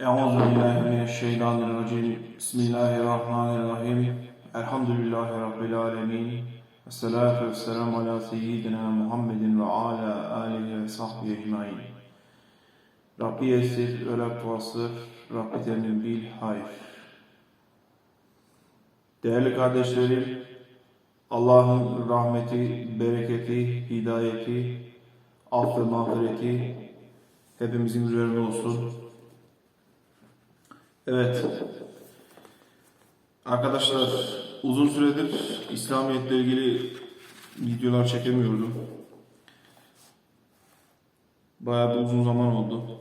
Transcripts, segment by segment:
Euzu billahi mineşşeytanirracim. Bismillahirrahmanirrahim. Elhamdülillahi rabbil alamin. Esselatu vesselamu ala seyyidina Muhammedin ve ala alihi ve sahbihi ecmaîn. Rabbi yessir ve la tuassir. Rabbi temin bil hayr. Değerli kardeşlerim, Allah'ın rahmeti, bereketi, hidayeti, af ve mağfireti hepimizin üzerine olsun. Evet. Arkadaşlar uzun süredir İslamiyetle ilgili videolar çekemiyordum. Bayağı bir uzun zaman oldu.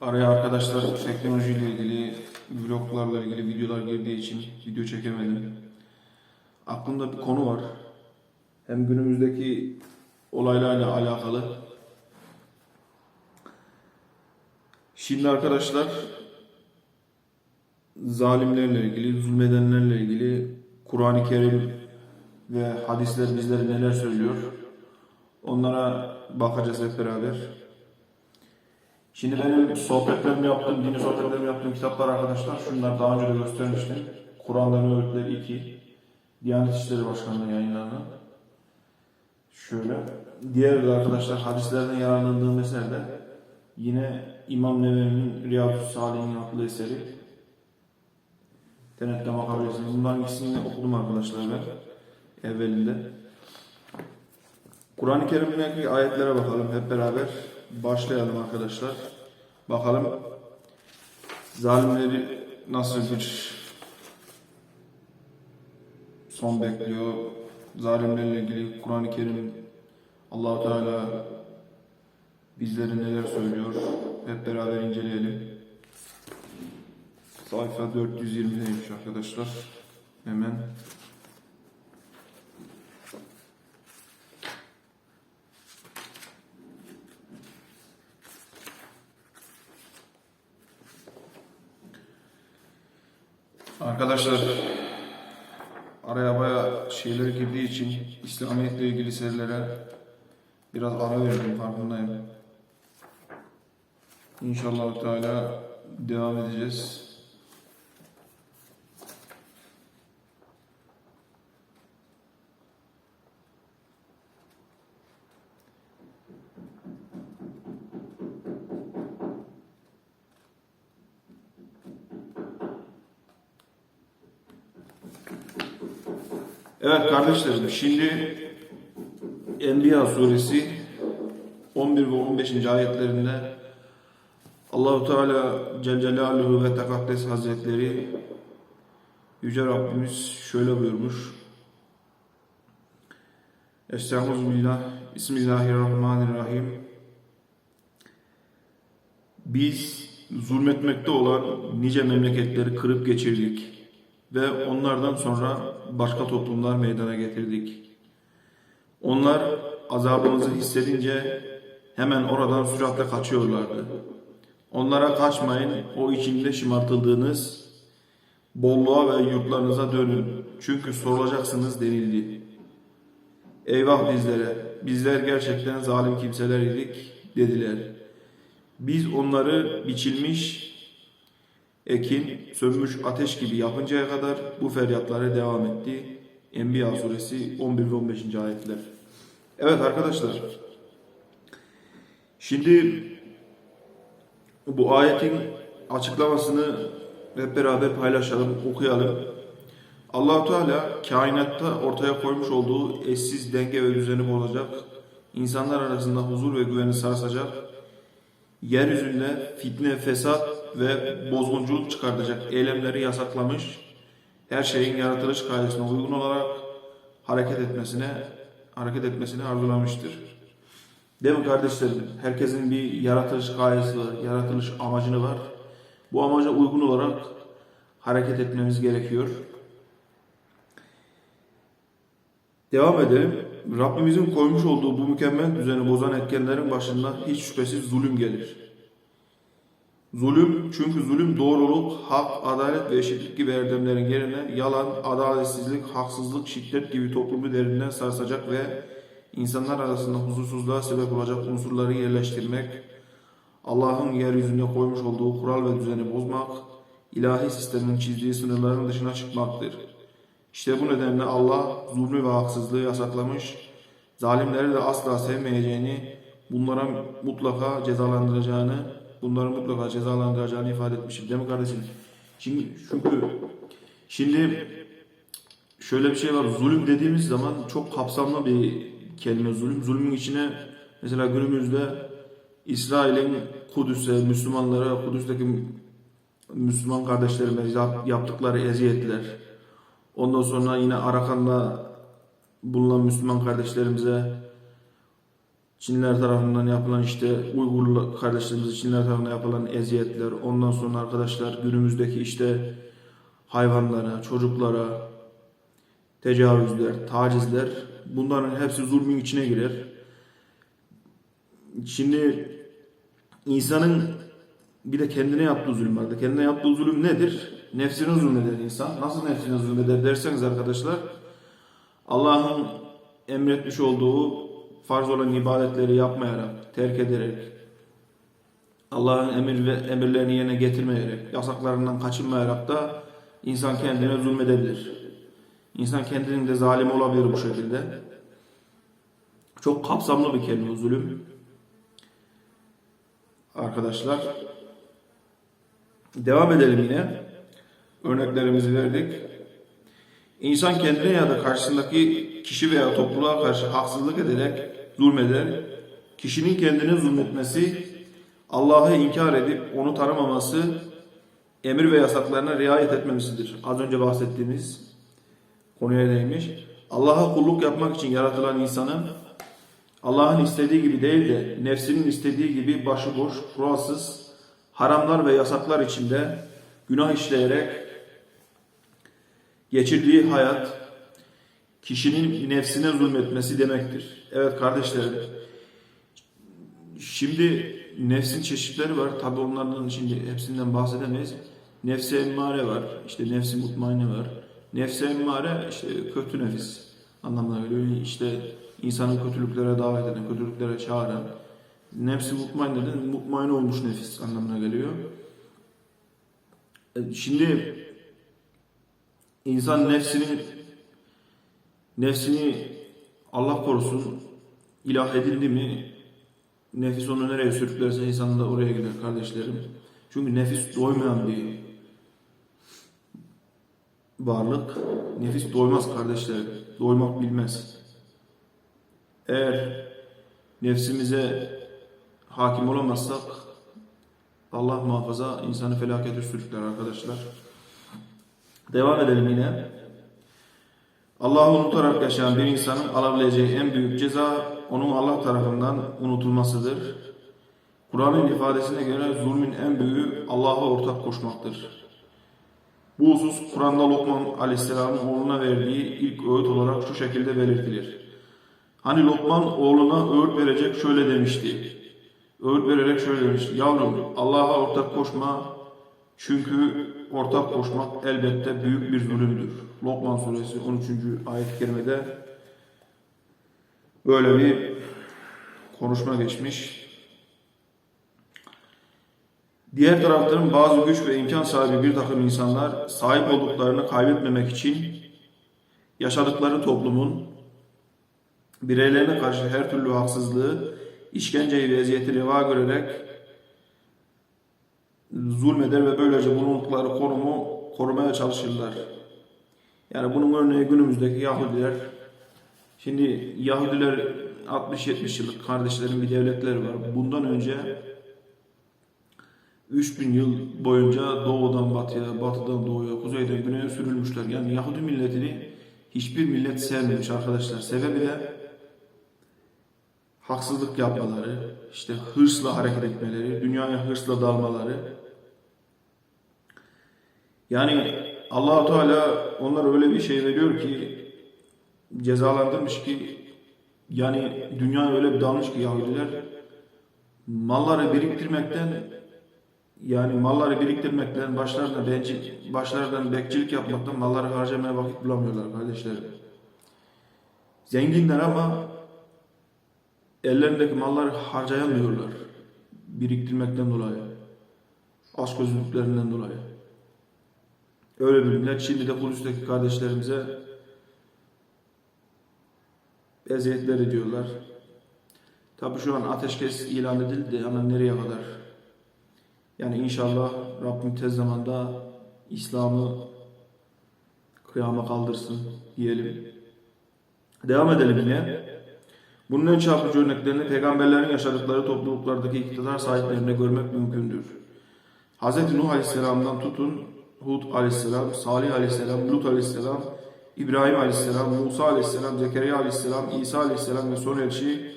Araya arkadaşlar teknolojiyle ilgili, vloglarla ilgili videolar girdiği için video çekemedim. Aklımda bir konu var. Hem günümüzdeki olaylarla alakalı Şimdi arkadaşlar zalimlerle ilgili, zulmedenlerle ilgili Kur'an-ı Kerim ve hadisler bizlere neler söylüyor? Onlara bakacağız hep beraber. Şimdi benim sohbetlerimi yaptığım, dini sohbetlerimi yaptığım kitaplar arkadaşlar şunlar daha önce de göstermiştim. Kur'an'dan Öğütleri 2, Diyanet İşleri Başkanlığı yayınlanan. Şöyle. Diğer de arkadaşlar hadislerden yararlandığım eserde Yine İmam Nevevi'nin Riyad-ı Salih'in adlı eseri. Denetleme kabilesi. Bunların ikisini okudum arkadaşlar ben. Evvelinde. Kur'an-ı Kerim'deki ayetlere bakalım hep beraber. Başlayalım arkadaşlar. Bakalım zalimleri nasıl bir son bekliyor. Zalimlerle ilgili Kur'an-ı Kerim allah Teala bizlere neler söylüyor hep beraber inceleyelim. Sayfa 420'deymiş arkadaşlar. Hemen Arkadaşlar araya baya şeyler girdiği için İslamiyetle ilgili serilere biraz ara verdim farkındayım. İnşallah Teala devam edeceğiz. Evet kardeşlerim şimdi Enbiya suresi 11 ve 15. ayetlerinde Allahu Teala Celaluhu ve Tekaddes Hazretleri Yüce Rabbimiz şöyle buyurmuş. Estağfirullah. Bismillahirrahmanirrahim. Biz zulmetmekte olan nice memleketleri kırıp geçirdik ve onlardan sonra başka toplumlar meydana getirdik. Onlar azabımızı hissedince hemen oradan süratle kaçıyorlardı. Onlara kaçmayın, o içinde şımartıldığınız bolluğa ve yurtlarınıza dönün. Çünkü sorulacaksınız denildi. Eyvah bizlere, bizler gerçekten zalim kimseler idik dediler. Biz onları biçilmiş ekin, sönmüş ateş gibi yapıncaya kadar bu feryatlara devam etti. Enbiya suresi 11 ve 15. ayetler. Evet arkadaşlar. Şimdi bu ayetin açıklamasını hep beraber paylaşalım, okuyalım. allah Teala kainatta ortaya koymuş olduğu eşsiz denge ve düzeni bozacak, insanlar arasında huzur ve güveni sarsacak, yeryüzünde fitne, fesat ve bozgunculuk çıkartacak eylemleri yasaklamış, her şeyin yaratılış gayesine uygun olarak hareket etmesine hareket etmesini arzulamıştır. Değil mi kardeşlerim? Herkesin bir yaratılış gayesi, yaratılış amacını var. Bu amaca uygun olarak hareket etmemiz gerekiyor. Devam edelim. Rabbimizin koymuş olduğu bu mükemmel düzeni bozan etkenlerin başında hiç şüphesiz zulüm gelir. Zulüm çünkü zulüm doğruluk, hak, adalet ve eşitlik gibi erdemlerin yerine yalan, adaletsizlik, haksızlık, şiddet gibi toplumu derinden sarsacak ve insanlar arasında huzursuzluğa sebep olacak unsurları yerleştirmek, Allah'ın yeryüzünde koymuş olduğu kural ve düzeni bozmak, ilahi sistemin çizdiği sınırların dışına çıkmaktır. İşte bu nedenle Allah zulmü ve haksızlığı yasaklamış, zalimleri de asla sevmeyeceğini, bunlara mutlaka cezalandıracağını, bunları mutlaka cezalandıracağını ifade etmişim. Değil mi kardeşim? Şimdi çünkü şimdi şöyle bir şey var. Zulüm dediğimiz zaman çok kapsamlı bir kelime zulüm. Zulmün içine mesela günümüzde İsrail'in Kudüs'e, Müslümanlara, Kudüs'teki Müslüman kardeşlerime yap- yaptıkları eziyetler. Ondan sonra yine Arakan'da bulunan Müslüman kardeşlerimize Çinliler tarafından yapılan işte Uygurlu kardeşlerimize Çinliler tarafından yapılan eziyetler. Ondan sonra arkadaşlar günümüzdeki işte hayvanlara, çocuklara tecavüzler, tacizler bunların hepsi zulmün içine girer. Şimdi insanın bir de kendine yaptığı zulüm vardı. Kendine yaptığı zulüm nedir? Nefsine zulmeder insan. Nasıl nefsine zulmeder derseniz arkadaşlar Allah'ın emretmiş olduğu farz olan ibadetleri yapmayarak, terk ederek, Allah'ın emir ve emirlerini yerine getirmeyerek, yasaklarından kaçınmayarak da insan kendine zulmedebilir. İnsan kendinin de zalim olabilir bu şekilde. Çok kapsamlı bir kelime zulüm. Arkadaşlar. Devam edelim yine. Örneklerimizi verdik. İnsan kendine ya da karşısındaki kişi veya topluluğa karşı haksızlık ederek zulmeder. Kişinin kendine zulmetmesi, Allah'ı inkar edip onu tanımaması, emir ve yasaklarına riayet etmemesidir. Az önce bahsettiğimiz konuya değinmiş. Allah'a kulluk yapmak için yaratılan insanın Allah'ın istediği gibi değil de nefsinin istediği gibi başıboş, kuralsız, haramlar ve yasaklar içinde günah işleyerek geçirdiği hayat kişinin nefsine zulmetmesi demektir. Evet kardeşlerim. Şimdi nefsin çeşitleri var. Tabi onlardan şimdi hepsinden bahsedemeyiz. Nefsi emmare var. işte nefsi mutmainne var. Nefsi emmare işte kötü nefis anlamına geliyor. İşte insanın kötülüklere davet eden, kötülüklere çağıran. Nefsi mutmainne de mutmain olmuş nefis anlamına geliyor. E, Şimdi insan nefsini nefsini Allah korusun ilah edildi mi nefis onu nereye sürüklerse insan da oraya gider kardeşlerim. Çünkü nefis doymayan bir varlık. Nefis doymaz kardeşlerim. Doymak bilmez. Eğer nefsimize hakim olamazsak Allah muhafaza insanı felakete sürükler arkadaşlar. Devam edelim yine. Allah'ı unutarak yaşayan bir insanın alabileceği en büyük ceza onun Allah tarafından unutulmasıdır. Kur'an'ın ifadesine göre zulmün en büyüğü Allah'a ortak koşmaktır. Bu husus Kur'an'da Lokman Aleyhisselam'ın oğluna verdiği ilk öğüt olarak şu şekilde belirtilir. Hani Lokman oğluna öğüt verecek şöyle demişti. Öğüt vererek şöyle demişti. Yavrum Allah'a ortak koşma çünkü ortak koşmak elbette büyük bir zulümdür. Lokman suresi 13. ayet-i kerimede böyle bir konuşma geçmiş. Diğer taraftan bazı güç ve imkan sahibi bir takım insanlar sahip olduklarını kaybetmemek için yaşadıkları toplumun bireylerine karşı her türlü haksızlığı, işkenceyi ve eziyeti reva görerek zulmeder ve böylece bulundukları konumu korumaya çalışırlar. Yani bunun örneği günümüzdeki Yahudiler. Şimdi Yahudiler 60-70 yıllık kardeşlerin bir devletleri var. Bundan önce 3000 yıl boyunca doğudan batıya, batıdan doğuya, kuzeyden güneye sürülmüşler. Yani Yahudi milletini hiçbir millet sevmemiş arkadaşlar. Sebebi de haksızlık yapmaları, işte hırsla hareket etmeleri, dünyaya hırsla dalmaları. Yani allah Teala onlara öyle bir şey veriyor ki cezalandırmış ki yani dünya öyle bir dalmış ki Yahudiler malları biriktirmekten yani malları biriktirmekten başlarına bencil, başlarından bekçilik yapmaktan malları harcamaya vakit bulamıyorlar kardeşlerim. Zenginler ama ellerindeki malları harcayamıyorlar. Biriktirmekten dolayı. Açgözlülüklerinden dolayı. Öyle bir millet. Şimdi de Kudüs'teki kardeşlerimize eziyetler ediyorlar. Tabi şu an ateşkes ilan edildi ama nereye kadar? Yani inşallah Rabbim tez zamanda İslam'ı kıyama kaldırsın diyelim. Devam edelim yine. Bunun en çarpıcı örneklerini peygamberlerin yaşadıkları topluluklardaki iktidar sahiplerinde görmek mümkündür. Hz. Nuh Aleyhisselam'dan tutun Hud Aleyhisselam, Salih Aleyhisselam, Lut Aleyhisselam, İbrahim Aleyhisselam, Musa Aleyhisselam, Zekeriya Aleyhisselam, İsa Aleyhisselam ve son elçi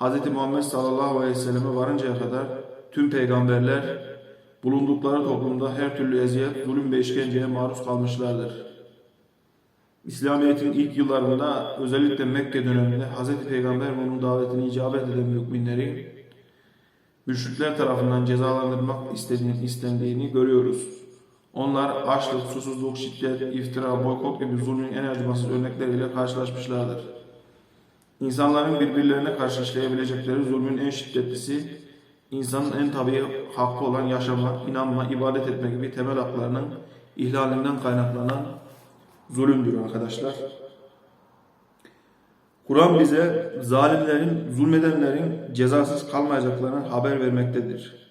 Hz. Muhammed sallallahu aleyhi ve selleme varıncaya kadar tüm peygamberler bulundukları toplumda her türlü eziyet, zulüm ve işkenceye maruz kalmışlardır. İslamiyet'in ilk yıllarında özellikle Mekke döneminde Hz. Peygamber ve onun davetini icabet eden müminleri müşrikler tarafından cezalandırmak istediğini, istendiğini görüyoruz. Onlar açlık, susuzluk, şiddet, iftira, boykot gibi zulmün en acımasız örnekleriyle karşılaşmışlardır. İnsanların birbirlerine karşı işleyebilecekleri zulmün en şiddetlisi, insanın en tabii hakkı olan yaşama, inanma, ibadet etme gibi temel haklarının ihlalinden kaynaklanan zulümdür arkadaşlar. Kur'an bize zalimlerin, zulmedenlerin cezasız kalmayacaklarını haber vermektedir.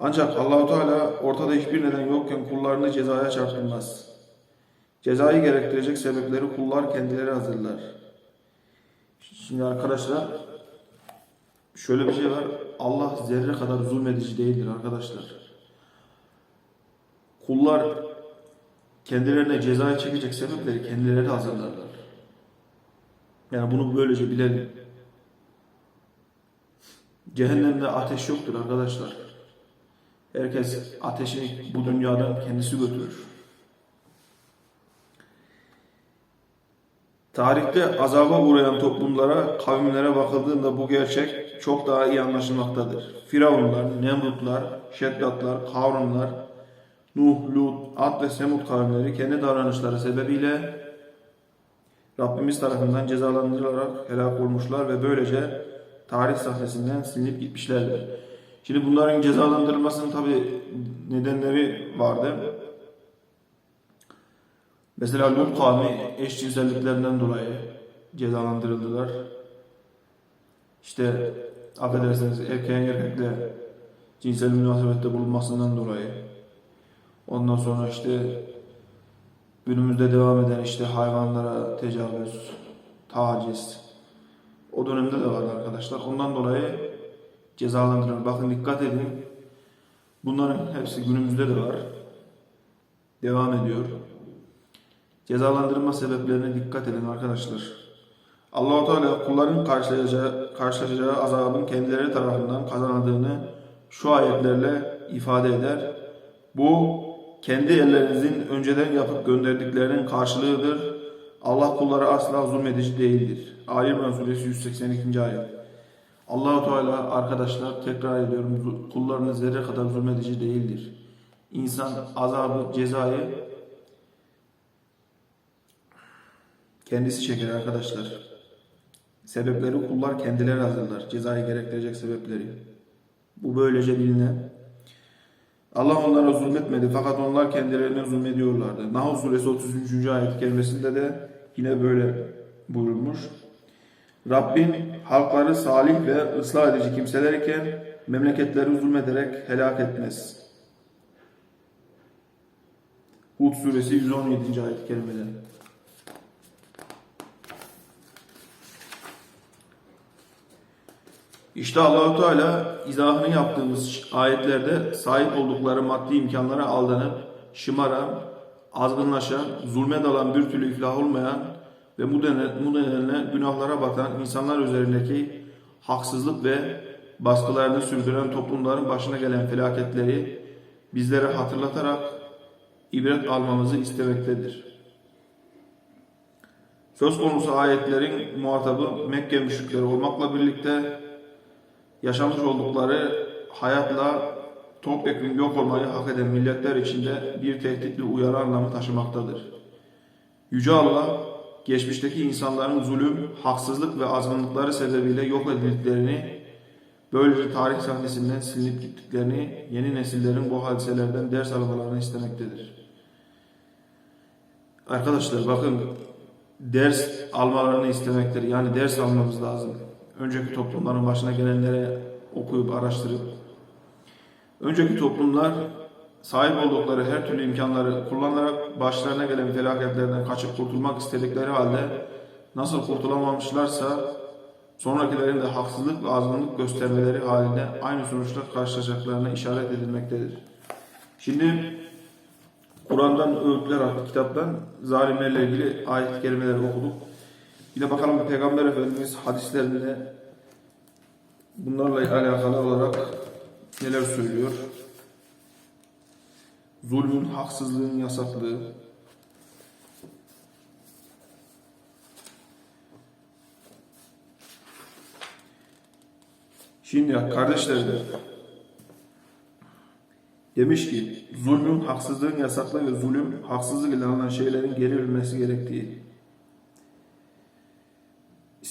Ancak Allahu Teala ortada hiçbir neden yokken kullarını cezaya çarptırmaz. Cezayı gerektirecek sebepleri kullar kendileri hazırlar. Şimdi arkadaşlar şöyle bir şey var. Allah zerre kadar zulmedici değildir arkadaşlar. Kullar kendilerine cezayı çekecek sebepleri kendileri hazırlarlar. Yani bunu böylece bilelim. Cehennemde ateş yoktur arkadaşlar. Herkes ateşi bu dünyadan kendisi götürür. Tarihte azaba uğrayan toplumlara, kavimlere bakıldığında bu gerçek çok daha iyi anlaşılmaktadır. Firavunlar, Nemrutlar, Şeddatlar, Karunlar, Nuh, Lut, Ad ve Semud kavimleri kendi davranışları sebebiyle Rabbimiz tarafından cezalandırılarak helak olmuşlar ve böylece tarih sahnesinden silinip gitmişlerdir. Şimdi bunların cezalandırılmasının tabi nedenleri vardı. Mesela Lut kavmi eşcinselliklerinden dolayı cezalandırıldılar. İşte affedersiniz erkeğin erkekle cinsel münasebette bulunmasından dolayı. Ondan sonra işte günümüzde devam eden işte hayvanlara tecavüz, taciz. O dönemde de vardı arkadaşlar. Ondan dolayı cezalandırılır. Bakın dikkat edin. Bunların hepsi günümüzde de var. Devam ediyor. Cezalandırma sebeplerine dikkat edin arkadaşlar. Allahu Teala kulların karşılayacağı, karşılaşacağı azabın kendileri tarafından kazanıldığını şu ayetlerle ifade eder. Bu kendi ellerinizin önceden yapıp gönderdiklerinin karşılığıdır. Allah kulları asla zulmedici değildir. Ali İmran Suresi 182. ayet. Allahu Teala arkadaşlar tekrar ediyorum kullarını zerre kadar zulmedici değildir. İnsan azabı, cezayı kendisi çeker arkadaşlar. Sebepleri kullar kendileri hazırlar. Cezayı gerektirecek sebepleri. Bu böylece bilinen. Allah onlara zulmetmedi fakat onlar kendilerine zulmediyorlardı. Nahl suresi 33. ayet kelimesinde de yine böyle buyurulmuş. Rabbin halkları salih ve ıslah edici kimseler iken memleketleri zulmederek helak etmez. Hud suresi 117. ayet-i kerimede. İşte Allahu Teala izahını yaptığımız ayetlerde sahip oldukları maddi imkanlara aldanıp şımaran, azgınlaşan, zulme dalan bir türlü iflah olmayan ve bu nedenle günahlara batan insanlar üzerindeki haksızlık ve baskılarını sürdüren toplumların başına gelen felaketleri bizlere hatırlatarak ibret almamızı istemektedir. Söz konusu ayetlerin muhatabı Mekke müşrikleri olmakla birlikte yaşamış oldukları hayatla topyekun yok olmayı hak eden milletler içinde bir tehditli uyarı anlamı taşımaktadır. Yüce Allah geçmişteki insanların zulüm, haksızlık ve azgınlıkları sebebiyle yok edildiklerini, böylece tarih sahnesinden silinip gittiklerini, yeni nesillerin bu hadiselerden ders almalarını istemektedir. Arkadaşlar bakın ders almalarını istemektir. Yani ders almamız lazım. Önceki toplumların başına gelenlere okuyup araştırıp önceki toplumlar sahip oldukları her türlü imkanları kullanarak başlarına gelen felaketlerden kaçıp kurtulmak istedikleri halde nasıl kurtulamamışlarsa sonrakilerin de haksızlık ve azgınlık göstermeleri halinde aynı sonuçla karşılaşacaklarına işaret edilmektedir. Şimdi Kur'an'dan öğütler kitaptan zalimlerle ilgili ayet-i kerimeleri okuduk. De bakalım Peygamber Efendimiz hadislerinde bunlarla alakalı olarak neler söylüyor? Zulmün, haksızlığın yasaklığı, Şimdi kardeşler demiş ki zulmün, haksızlığın yasaklığı ve zulüm, haksızlık ile alınan şeylerin geri verilmesi gerektiği.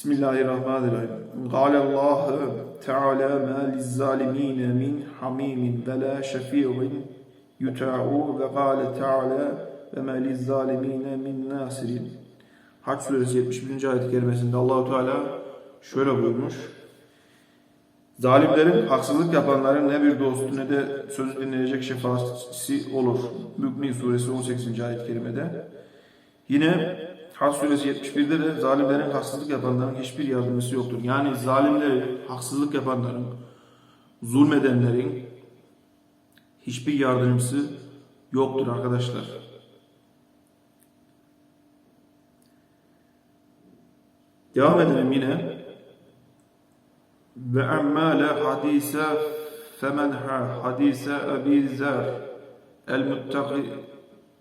Bismillahirrahmanirrahim. Gâle Allah Teala ma lizzalimine min hamimin ve la şefi'in yuta'u ve gâle Teala ve ma lizzalimine min nasirin. Hac suresi 71. ayet-i kerimesinde Allahu Teala şöyle buyurmuş. Zalimlerin, haksızlık yapanların ne bir dostu ne de sözü dinleyecek şefaatçisi olur. Mükmin suresi 18. ayet-i kerimede. Yine Hac suresi 71'de de zalimlerin, haksızlık yapanların hiçbir yardımcısı yoktur. Yani zalimlerin, haksızlık yapanların, zulmedenlerin hiçbir yardımcısı yoktur arkadaşlar. Devam edelim yine. Ve emmâle hadise femenha hadise Ebi Zer el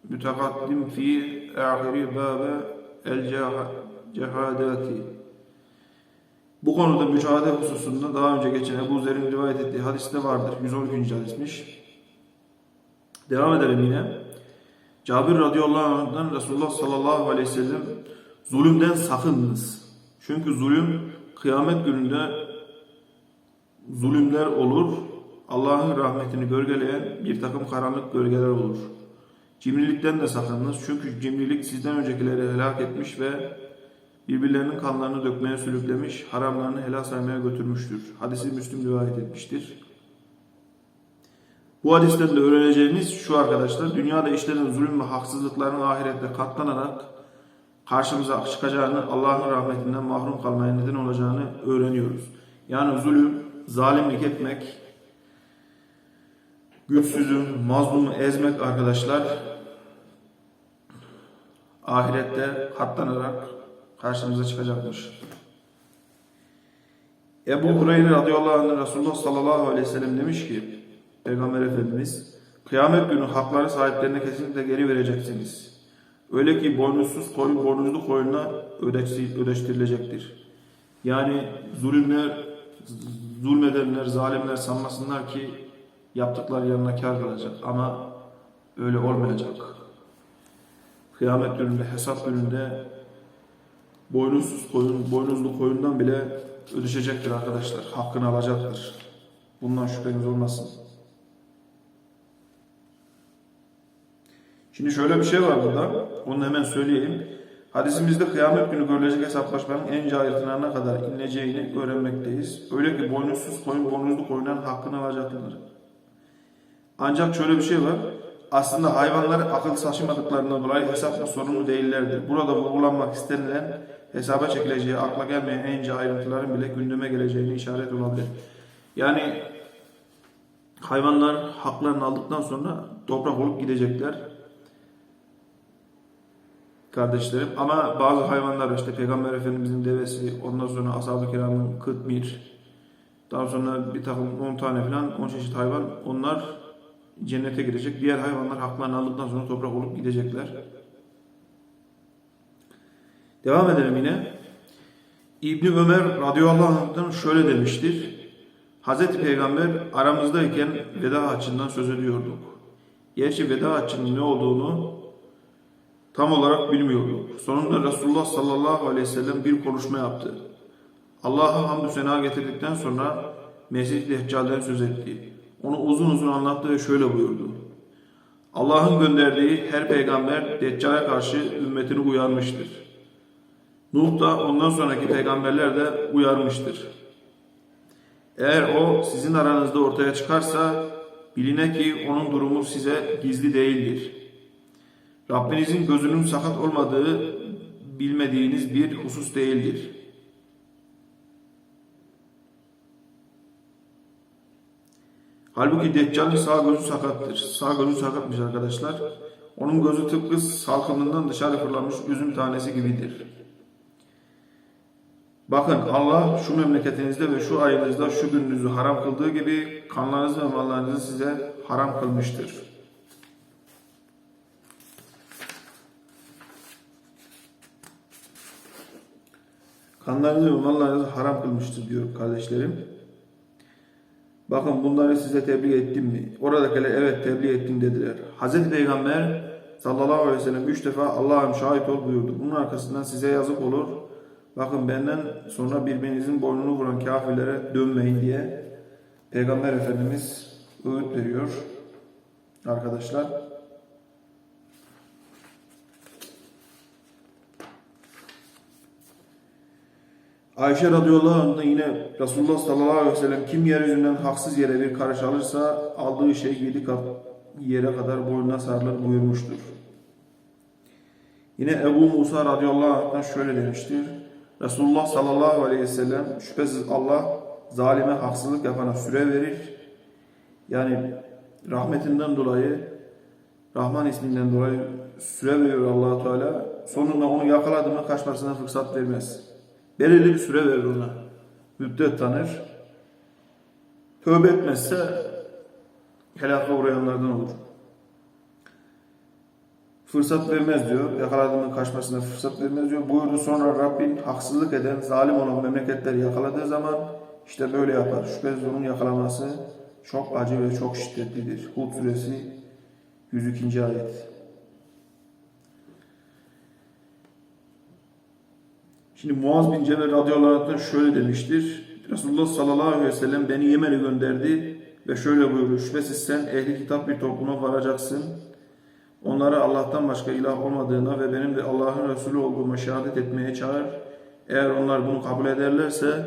mütekaddim fi ahiri bâbe el cehadati bu konuda mücadele hususunda daha önce geçen Ebu Zer'in rivayet ettiği hadiste vardır. 112. hadismiş. Devam edelim yine. Cabir radıyallahu anh'dan Resulullah sallallahu aleyhi ve sellem zulümden sakınınız. Çünkü zulüm kıyamet gününde zulümler olur. Allah'ın rahmetini gölgeleyen bir takım karanlık gölgeler olur. Cimrilikten de sakınınız. Çünkü cimrilik sizden öncekileri helak etmiş ve birbirlerinin kanlarını dökmeye sürüklemiş, haramlarını helal saymaya götürmüştür. Hadisi Müslüm rivayet etmiştir. Bu hadisten de öğreneceğimiz şu arkadaşlar, dünyada işlenen zulüm ve haksızlıkların ahirette katlanarak karşımıza çıkacağını, Allah'ın rahmetinden mahrum kalmaya neden olacağını öğreniyoruz. Yani zulüm, zalimlik etmek, güçsüzü, mazlumu ezmek arkadaşlar ahirette katlanarak karşımıza çıkacakmış. Ebu Hureyre radıyallahu anh Resulullah sallallahu aleyhi ve sellem demiş ki Peygamber Efendimiz kıyamet günü hakları sahiplerine kesinlikle geri vereceksiniz. Öyle ki boynuzsuz koyun boynuzlu koyuna ödeştirilecektir. Yani zulümler, zulmedenler, zalimler sanmasınlar ki yaptıkları yanına kar kalacak ama öyle olmayacak. Kıyamet gününde, hesap gününde boynuzsuz koyun, boynuzlu koyundan bile ödüşecektir arkadaşlar. Hakkını alacaktır. Bundan şüpheniz olmasın. Şimdi şöyle bir şey var burada. Onu hemen söyleyeyim. Hadisimizde kıyamet günü görülecek hesaplaşmanın en cahil ne kadar ineceğini öğrenmekteyiz. Öyle ki boynuzsuz koyun boynuzlu koyundan hakkını alacaktır. Ancak şöyle bir şey var. Aslında hayvanlar akıl saçmadıklarından dolayı hesapla sorumlu değillerdir. Burada vurgulanmak istenilen hesaba çekileceği, akla gelmeyen en ince ayrıntıların bile gündeme geleceğini işaret olabilir. Yani hayvanlar haklarını aldıktan sonra toprak olup gidecekler. Kardeşlerim. Ama bazı hayvanlar işte Peygamber Efendimizin devesi, ondan sonra ashab-ı kiramın kıtmir, daha sonra bir takım 10 tane falan 10 çeşit hayvan onlar cennete girecek. Diğer hayvanlar haklarını aldıktan sonra toprak olup gidecekler. Devam edelim yine. İbni Ömer radıyallahu anh'tan şöyle demiştir. Hazreti Peygamber aramızdayken veda haccından söz ediyorduk. Gerçi veda haccının ne olduğunu tam olarak bilmiyordu. Sonunda Resulullah sallallahu aleyhi ve sellem bir konuşma yaptı. Allah'a hamdü sena getirdikten sonra Mesih Deccal'den söz etti. Onu uzun uzun anlattı ve şöyle buyurdu. Allah'ın gönderdiği her peygamber Deccal'e karşı ümmetini uyarmıştır. Nuh da ondan sonraki peygamberler de uyarmıştır. Eğer o sizin aranızda ortaya çıkarsa biline ki onun durumu size gizli değildir. Rabbinizin gözünün sakat olmadığı bilmediğiniz bir husus değildir. Halbuki Deccal'in sağ gözü sakattır. Sağ gözü sakatmış arkadaşlar. Onun gözü tıpkı salkımından dışarı fırlamış üzüm tanesi gibidir. Bakın Allah şu memleketinizde ve şu ayınızda şu gününüzü haram kıldığı gibi kanlarınızı ve mallarınızı size haram kılmıştır. Kanlarınızı ve mallarınızı haram kılmıştır diyor kardeşlerim. Bakın bunları size tebliğ ettim mi? Oradakiler evet tebliğ ettim dediler. Hazreti Peygamber sallallahu aleyhi ve sellem üç defa Allah'ım şahit ol buyurdu. Bunun arkasından size yazık olur. Bakın benden sonra birbirinizin boynunu vuran kafirlere dönmeyin diye Peygamber Efendimiz öğüt veriyor. Arkadaşlar. Ayşe radıyallahu anh yine Resulullah sallallahu aleyhi ve sellem kim yeryüzünden haksız yere bir karış alırsa aldığı şey yedi kat yere kadar boynuna sarılır buyurmuştur. Yine Ebu Musa radıyallahu anh'tan şöyle demiştir. Resulullah sallallahu aleyhi ve sellem şüphesiz Allah zalime haksızlık yapana süre verir. Yani rahmetinden dolayı Rahman isminden dolayı süre veriyor allah Teala. Sonunda onu yakaladı mı kaçmasına fırsat vermez. Belirli bir süre verir ona. Müddet tanır. Tövbe etmezse helaka uğrayanlardan olur. Fırsat vermez diyor. Yakaladığının kaçmasına fırsat vermez diyor. Buyurdu sonra Rabbin haksızlık eden, zalim olan memleketleri yakaladığı zaman işte böyle yapar. Şüphesiz onun yakalaması çok acı ve çok şiddetlidir. Hud suresi 102. ayet. Şimdi Muaz bin Cebel radıyallahu şöyle demiştir. Resulullah sallallahu aleyhi ve sellem beni Yemen'e gönderdi ve şöyle buyurdu. Şüphesiz sen ehli kitap bir topluma varacaksın. Onlara Allah'tan başka ilah olmadığına ve benim de Allah'ın Resulü olduğuma şehadet etmeye çağır. Eğer onlar bunu kabul ederlerse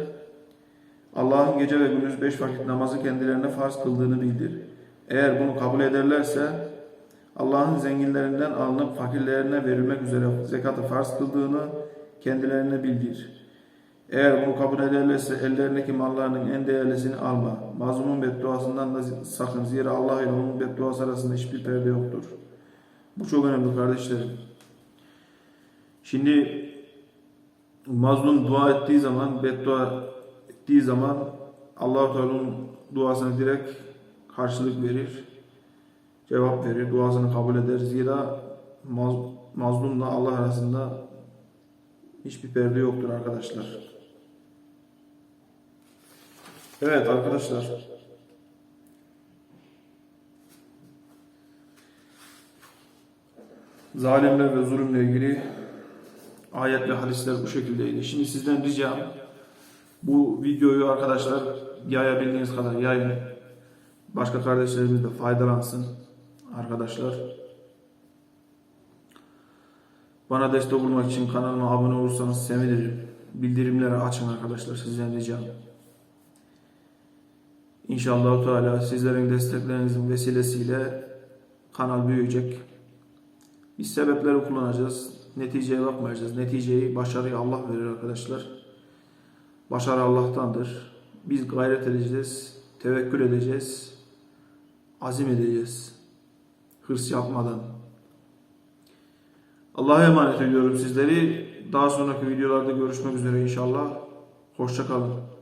Allah'ın gece ve gündüz beş vakit namazı kendilerine farz kıldığını bildir. Eğer bunu kabul ederlerse Allah'ın zenginlerinden alınıp fakirlerine verilmek üzere zekatı farz kıldığını kendilerine bildir. Eğer bunu kabul ederlerse ellerindeki mallarının en değerlisini alma. Mazlumun bedduasından da sakın. Zira Allah ile onun bedduası arasında hiçbir perde yoktur. Bu çok önemli kardeşlerim. Şimdi mazlum dua ettiği zaman, beddua ettiği zaman Allah-u Teala'nın duasına direkt karşılık verir. Cevap verir, duasını kabul eder. Zira maz, mazlumla Allah arasında hiçbir perde yoktur arkadaşlar. Evet arkadaşlar. Zalimler ve zulümle ilgili ayet ve hadisler bu şekildeydi. Şimdi sizden ricam bu videoyu arkadaşlar yayabildiğiniz kadar yayın. Başka kardeşlerimiz de faydalansın arkadaşlar. Bana destek olmak için kanalıma abone olursanız sevinirim. Bildirimleri açın arkadaşlar sizden ricam. İnşallah Teala sizlerin desteklerinizin vesilesiyle kanal büyüyecek. Biz sebepleri kullanacağız. Neticeye bakmayacağız. Neticeyi, başarıyı Allah verir arkadaşlar. Başarı Allah'tandır. Biz gayret edeceğiz, tevekkül edeceğiz, azim edeceğiz. Hırs yapmadan. Allah'a emanet ediyorum sizleri. Daha sonraki videolarda görüşmek üzere inşallah. Hoşçakalın.